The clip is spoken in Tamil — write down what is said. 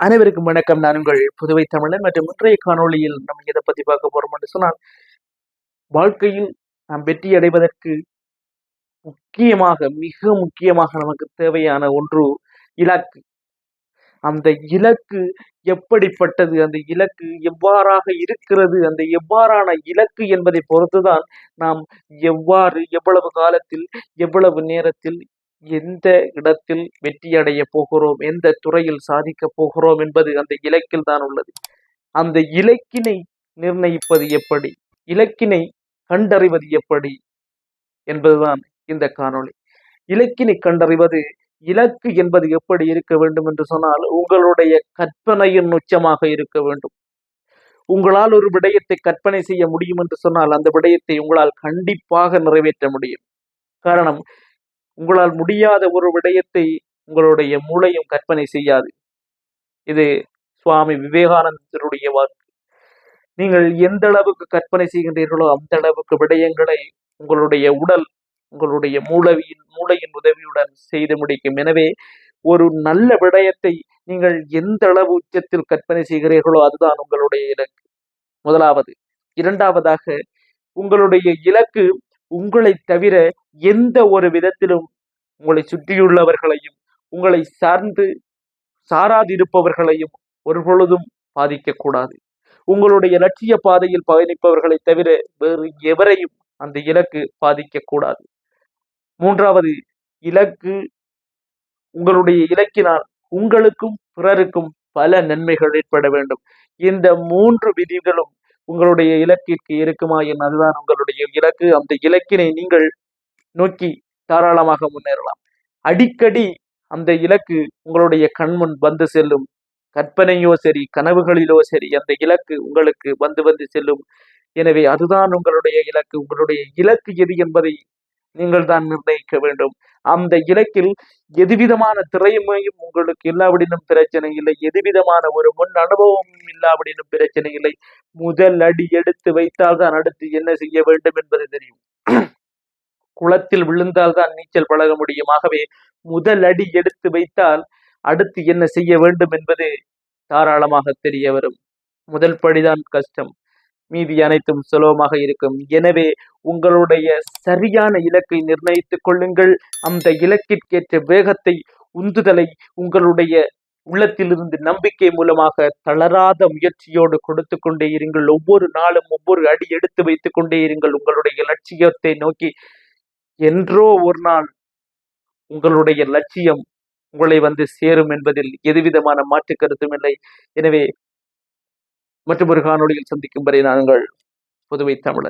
அனைவருக்கும் வணக்கம். நான் உங்கள் புதுவை தமிழன் மற்றும் இன்றைய காணொளியில் நம்ம இதை பத்தி பார்க்க போறோம் என்று சொன்னால் வாழ்க்கையில் நாம் வெற்றி அடைவதற்கு முக்கியமாக மிக முக்கியமாக நமக்கு தேவையான ஒன்று இலக்கு. அந்த இலக்கு எப்படிப்பட்டது? அந்த இலக்கு எவ்வாறாக இருக்கிறது? அந்த எவ்வாறான இலக்கு என்பதை பொறுத்துதான் நாம் எவ்வாறு எவ்வளவு காலத்தில் எவ்வளவு நேரத்தில் எந்த இடத்தில் வெற்றியடைய போகிறோம்? எந்த துறையில் சாதிக்க போகிறோம்? என்பது அந்த இலக்கில் தான் உள்ளது. அந்த இலக்கினை நிர்ணயிப்பது எப்படி? இலக்கினை கண்டறிவது எப்படி? என்பதுதான் இந்த காணொளி. இலக்கினை கண்டறிவது இலக்கு என்பது எப்படி இருக்க வேண்டும் என்று சொன்னால் உங்களுடைய கற்பனையின் உச்சமாக இருக்க வேண்டும். உங்களால் ஒரு விடயத்தை கற்பனை செய்ய முடியும் என்று சொன்னால் அந்த விடயத்தை உங்களால் கண்டிப்பாக நிறைவேற்ற முடியும். காரணம் உங்களால் முடியாத ஒரு விடயத்தை உங்களுடைய மூளையும் கற்பனை செய்யாது. இது சுவாமி விவேகானந்தருடைய வாக்கு. நீங்கள் எந்த அளவுக்கு கற்பனை செய்கின்றீர்களோ அந்த அளவுக்கு விடயங்களை உங்களுடைய உடல் உங்களுடைய மூளையின் மூளையின் உதவியுடன் செய்து முடிக்கும். எனவே ஒரு நல்ல விடயத்தை நீங்கள் எந்த அளவு உச்சத்தில் கற்பனை செய்கிறீர்களோ அதுதான் உங்களுடைய இலக்கு. முதலாவது. இரண்டாவதாக உங்களுடைய இலக்கு உங்களை தவிர எந்த ஒரு விதத்திலும் உங்களை சுற்றியுள்ளவர்களையும் உங்களை சார்ந்து சாராதிருப்பவர்களையும் ஒரு பொழுதும் பாதிக்கக்கூடாது. உங்களுடைய லட்சிய பாதையில் பயணிப்பவர்களை தவிர வேறு எவரையும் அந்த இலக்கு பாதிக்கக்கூடாது. மூன்றாவது இலக்கு உங்களுடைய இலக்கினால் உங்களுக்கும் பிறருக்கும் பல நன்மைகள் ஏற்பட வேண்டும். இந்த மூன்று விதிகளும் உங்களுடைய இலக்கிற்கு இருக்குமா என் அதுதான் உங்களுடைய இலக்கு. அந்த இலக்கினை நீங்கள் நோக்கி தாராளமாக முன்னேறலாம். அடிக்கடி அந்த இலக்கு உங்களுடைய கண்முன் வந்து செல்லும். கற்பனையோ சரி கனவுகளிலோ சரி அந்த இலக்கு உங்களுக்கு வந்து வந்து செல்லும். எனவே அதுதான் உங்களுடைய இலக்கு. உங்களுடைய இலக்கு எது என்பதை நீங்கள் தான் நிர்ணயிக்க வேண்டும். அந்த இலக்கில் எதுவிதமான திறமையும் உங்களுக்கு இல்லாவிடனும் பிரச்சனை இல்லை. எதுவிதமான ஒரு முன் அனுபவமும் இல்லாவிடனும் பிரச்சனை இல்லை. முதல் அடி எடுத்து வைத்தால் தான் அடுத்து என்ன செய்ய வேண்டும் என்பது தெரியும். குளத்தில் விழுந்தால் தான் நீச்சல் பழக முடியும். ஆகவே முதல் அடி எடுத்து வைத்தால் அடுத்து என்ன செய்ய வேண்டும் என்பது தாராளமாக தெரிய வரும். முதல் படிதான் கஷ்டம். மீதி அனைத்தும் சுலபமாக இருக்கும். எனவே உங்களுடைய சரியான இலக்கை நிர்ணயித்துக் கொள்ளுங்கள். அந்த இலக்கிற்கேற்ற வேகத்தை உந்துதலை உங்களுடைய உள்ளத்திலிருந்து நம்பிக்கை மூலமாக தளராத முயற்சியோடு கொடுத்து கொண்டே இருங்கள். ஒவ்வொரு நாளும் ஒவ்வொரு அடி எடுத்து வைத்துக் கொண்டே இருங்கள். உங்களுடைய லட்சியத்தை நோக்கி என்றோ ஒரு நாள் உங்களுடைய லட்சியம் உங்களை வந்து சேரும் என்பதில் எதுவிதமான மாற்று கருத்தும் இல்லை. எனவே மற்றொரு காணொலியில் சந்திக்கும் வரை நாங்கள் புதுவை தமிழர்.